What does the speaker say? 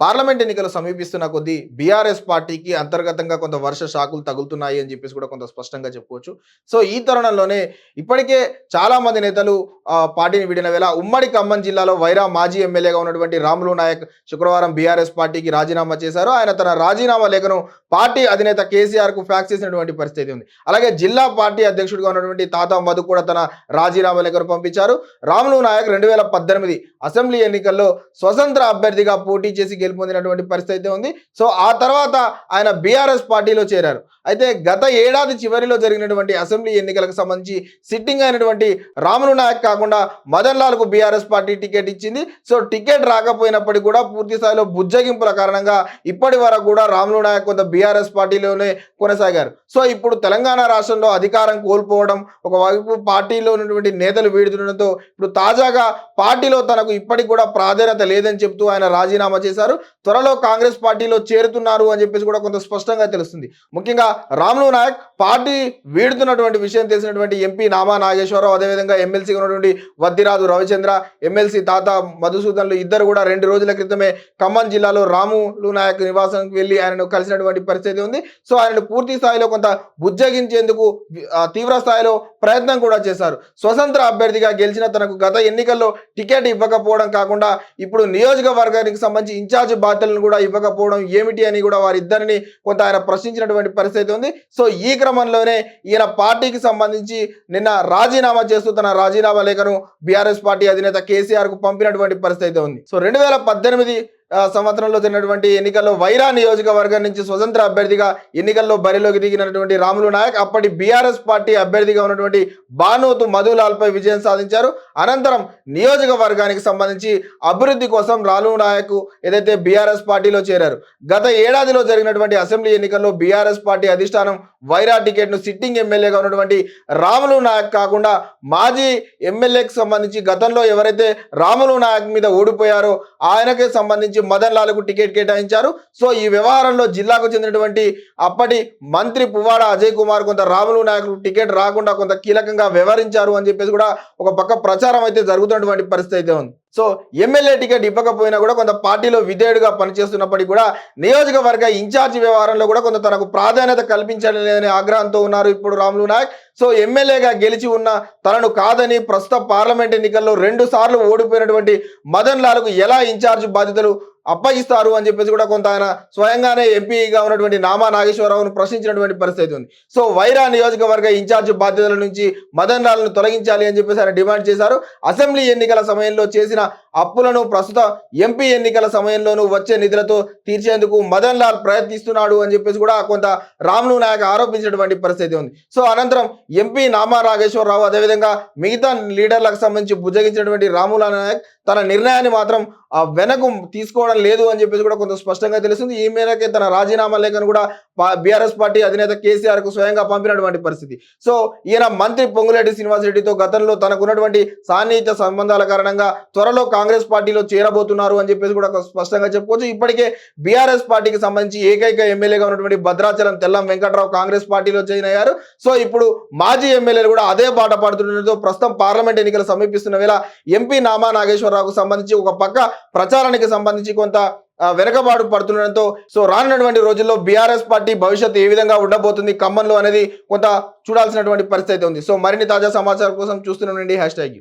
Parliament ఎన్నికలు సమీపిస్తున్న కొద్దీ బీఆర్ఎస్ పార్టీకి అంతర్గతంగా కొంత వర్ష షాకులు తగులుతున్నాయి అని చెప్పేసి కూడా కొంత స్పష్టంగా చెప్పుకోవచ్చు. సో ఈ తరుణంలోనే ఇప్పటికే చాలా మంది నేతలు పార్టీని వీడిన వేళ ఉమ్మడి ఖమ్మం జిల్లాలో వైరా మాజీ ఎమ్మెల్యేగా ఉన్నటువంటి రాములు నాయక్ శుక్రవారం బీఆర్ఎస్ పార్టీకి రాజీనామా చేశారు. ఆయన తన రాజీనామా లేఖను పార్టీ అధినేత కేసీఆర్కు ఫ్యాక్స్ చేసినటువంటి పరిస్థితి ఉంది. అలాగే జిల్లా పార్టీ అధ్యక్షుడిగా ఉన్నటువంటి తాత మధు కూడా తన రాజీనామా లేఖను పంపించారు. రాములు నాయక్ రెండు వేల పద్దెనిమిది అసెంబ్లీ ఎన్నికల్లో స్వతంత్ర అభ్యర్థిగా పోటీ చేసి గెలుపొందినటువంటి పరిస్థితి అయితే ఉంది. సో ఆ తర్వాత ఆయన బీఆర్ఎస్ పార్టీలో చేరారు. అయితే గత ఏడాది చివరిలో జరిగినటువంటి అసెంబ్లీ ఎన్నికలకు సంబంధించి సిట్టింగ్ అయినటువంటి రాములు నాయక్ కాకుండా మదన్ లాల్కు బీఆర్ఎస్ పార్టీ టికెట్ ఇచ్చింది. సో టికెట్ రాకపోయినప్పటికీ కూడా పూర్తి స్థాయిలో బుజ్జగింపుల కారణంగా ఇప్పటి వరకు కూడా రాములు నాయక్ కొంత బీఆర్ఎస్ పార్టీలోనే కొనసాగారు. సో ఇప్పుడు తెలంగాణ రాష్ట్రంలో అధికారం కోల్పోవడం ఒకవైపు పార్టీలో ఉన్నటువంటి నేతలు వీడుతుండడంతో ఇప్పుడు తాజాగా పార్టీలో తనకు ఇప్పటికి కూడా ప్రాధాన్యత లేదని చెప్తూ ఆయన రాజీనామా చేశారు. త్వరలో కాంగ్రెస్ పార్టీలో చేరుతున్నారు అని చెప్పేసి కూడా కొంత స్పష్టంగా తెలుస్తుంది. ముఖ్యంగా రామ్లు నాయక్ పార్టీ వీడుతున్నటువంటి విషయం తెలిసినటువంటి ఎంపీ నామా నాగేశ్వరరావు అదేవిధంగా ఎమ్మెల్సీగా ఉన్నటువంటి వద్దిరాజు రవిచంద్ర ఎమ్మెల్సీ తాత మధుసూదన్లు ఇద్దరు కూడా రెండు రోజుల క్రితమే ఖమ్మం జిల్లాలో రాములు నాయక్ నివాసానికి వెళ్ళి ఆయనను కలిసినటువంటి పరిస్థితి ఉంది. సో ఆయనను పూర్తి స్థాయిలో కొంత బుజ్జగించేందుకు తీవ్ర స్థాయిలో ప్రయత్నం కూడా చేశారు. స్వతంత్ర అభ్యర్థిగా గెలిచిన తనకు గత ఎన్నికల్లో టికెట్ ఇవ్వకపోవడం కాకుండా ఇప్పుడు నియోజకవర్గానికి సంబంధించి ఇన్ఛార్జ్ బాధ్యతలను కూడా ఇవ్వకపోవడం ఏమిటి అని కూడా వారిద్దరిని కొంత ఆయన ప్రశ్నించినటువంటి పరిస్థితి ఉంది. సో ఈ క్రమంలోనే ఈయన పార్టీకి సంబంధించి నిన్న రాజీనామా చేస్తూ తన రాజీనామా లేఖను బీఆర్ఎస్ పార్టీ అధినేత కేసీఆర్కు పంపినటువంటి పరిస్థితి ఉంది. సో రెండు వేల పద్దెనిమిది సంవత్సరంలో జరిగినటువంటి ఎన్నికల్లో వైరా నియోజకవర్గం నుంచి స్వతంత్ర అభ్యర్థిగా ఎన్నికల్లో బరిలోకి దిగినటువంటి రాములు నాయక్ అప్పటి బీఆర్ఎస్ పార్టీ అభ్యర్థిగా ఉన్నటువంటి బానోతు మధులాల్పై విజయం సాధించారు. అనంతరం నియోజకవర్గానికి సంబంధించి అభివృద్ధి కోసం రాలు నాయక్ ఏదైతే బీఆర్ఎస్ పార్టీలో చేరారు. గత ఏడాదిలో జరిగినటువంటి అసెంబ్లీ ఎన్నికల్లో బీఆర్ఎస్ పార్టీ అధిష్టానం వైరా టికెట్ను సిట్టింగ్ ఎమ్మెల్యేగా ఉన్నటువంటి రాములు నాయక్ కాకుండా మాజీ ఎమ్మెల్యేకి సంబంధించి గతంలో ఎవరైతే రాములు నాయక్ మీద ఓడిపోయారో ఆయనకే సంబంధించి మదన్ లాల్కు టికెట్ కేటాయించారు. సో ఈ వ్యవహారంలో జిల్లాకు చెందినటువంటి అప్పటి మంత్రి పువ్వాడ అజయ్ కుమార్ కొంత రాములు నాయకులు టికెట్ రాకుండా కొంత కీలకంగా వ్యవహరించారు అని చెప్పేసి కూడా ఒక పక్క ప్రచారం అయితే జరుగుతున్నటువంటి పరిస్థితి అయితే ఉంది. సో ఎమ్మెల్యే టికెట్ ఇవ్వకపోయినా కూడా కొంత పార్టీలో విధేయుడిగా పనిచేస్తున్నప్పటికీ కూడా నియోజకవర్గ ఇన్ఛార్జి వ్యవహారంలో కూడా కొంత తనకు ప్రాధాన్యత కల్పించడం లేదనే ఆగ్రహంతో ఉన్నారు ఇప్పుడు రాములు నాయక్. సో ఎమ్మెల్యేగా గెలిచి ఉన్న తనను కాదని ప్రస్తుత పార్లమెంట్ ఎన్నికల్లో రెండు సార్లు ఓడిపోయినటువంటి మదన్ లాల్కు ఎలా ఇన్ఛార్జ్ బాధ్యతలు అప్పగిస్తారు అని చెప్పేసి కూడా కొంత ఆయన స్వయంగానే ఎంపీగా ఉన్నటువంటి నామా నాగేశ్వరరావును ప్రశ్నించినటువంటి పరిస్థితి ఉంది. సో వైరా నియోజకవర్గ ఇన్ఛార్జ్ బాధ్యతల నుంచి మదన్ రాలను తొలగించాలి అని చెప్పేసి ఆయన డిమాండ్ చేశారు. అసెంబ్లీ ఎన్నికల సమయంలో చేసిన అప్పులను ప్రస్తుత ఎంపీ ఎన్నికల సమయంలోనూ వచ్చే నిధులతో తీర్చేందుకు మదన్ లాల్ ప్రయత్నిస్తున్నాడు అని చెప్పేసి కూడా కొంత రాములు నాయక్ ఆరోపించినటువంటి పరిస్థితి ఉంది. సో అనంతరం ఎంపీ నామా నాగేశ్వరరావు అదేవిధంగా మిగతా లీడర్లకు సంబంధించి బుజ్జగించినటువంటి రాముల నాయక్ తన నిర్ణయాన్ని మాత్రం ఆ తీసుకోవడం లేదు అని చెప్పేసి కూడా కొంత స్పష్టంగా తెలుస్తుంది. ఈ మేరకే తన రాజీనామా లేఖను కూడా బీఆర్ఎస్ పార్టీ అధినేత కేసీఆర్కు స్వయంగా పంపినటువంటి పరిస్థితి. సో ఈయన మంత్రి పొంగులేటి శ్రీనివాసరెడ్డితో గతంలో తనకున్నటువంటి సాన్నిహిత్య సంబంధాల కారణంగా త్వరలో కాంగ్రెస్ పార్టీలో చేరబోతున్నారు అని చెప్పేసి కూడా స్పష్టంగా చెప్పుకోవచ్చు. ఇప్పటికే బీఆర్ఎస్ పార్టీకి సంబంధించి ఏకైక ఎమ్మెల్యేగా ఉన్నటువంటి భద్రాచలం తెల్లం వెంకట్రావు కాంగ్రెస్ పార్టీలో జాయిన్ అయ్యారు. సో ఇప్పుడు మాజీ ఎమ్మెల్యేలు కూడా అదే బాట పడుతుండటంతో ప్రస్తుతం పార్లమెంట్ ఎన్నికలు సమీపిస్తున్న వేళ ఎంపీ నామా నాగేశ్వరరావుకు సంబంధించి ఒక పక్క ప్రచారానికి సంబంధించి కొంత వెనకబాటు పడుతుండడంతో సో రానున్నటువంటి రోజుల్లో బీఆర్ఎస్ పార్టీ భవిష్యత్తు ఏ విధంగా ఉండబోతుంది ఖమ్మంలో అనేది కొంత చూడాల్సినటువంటి పరిస్థితి ఉంది. సో మరిన్ని తాజా సమాచారం కోసం చూస్తున్నానండి హ్యాష్ ట్యాగ్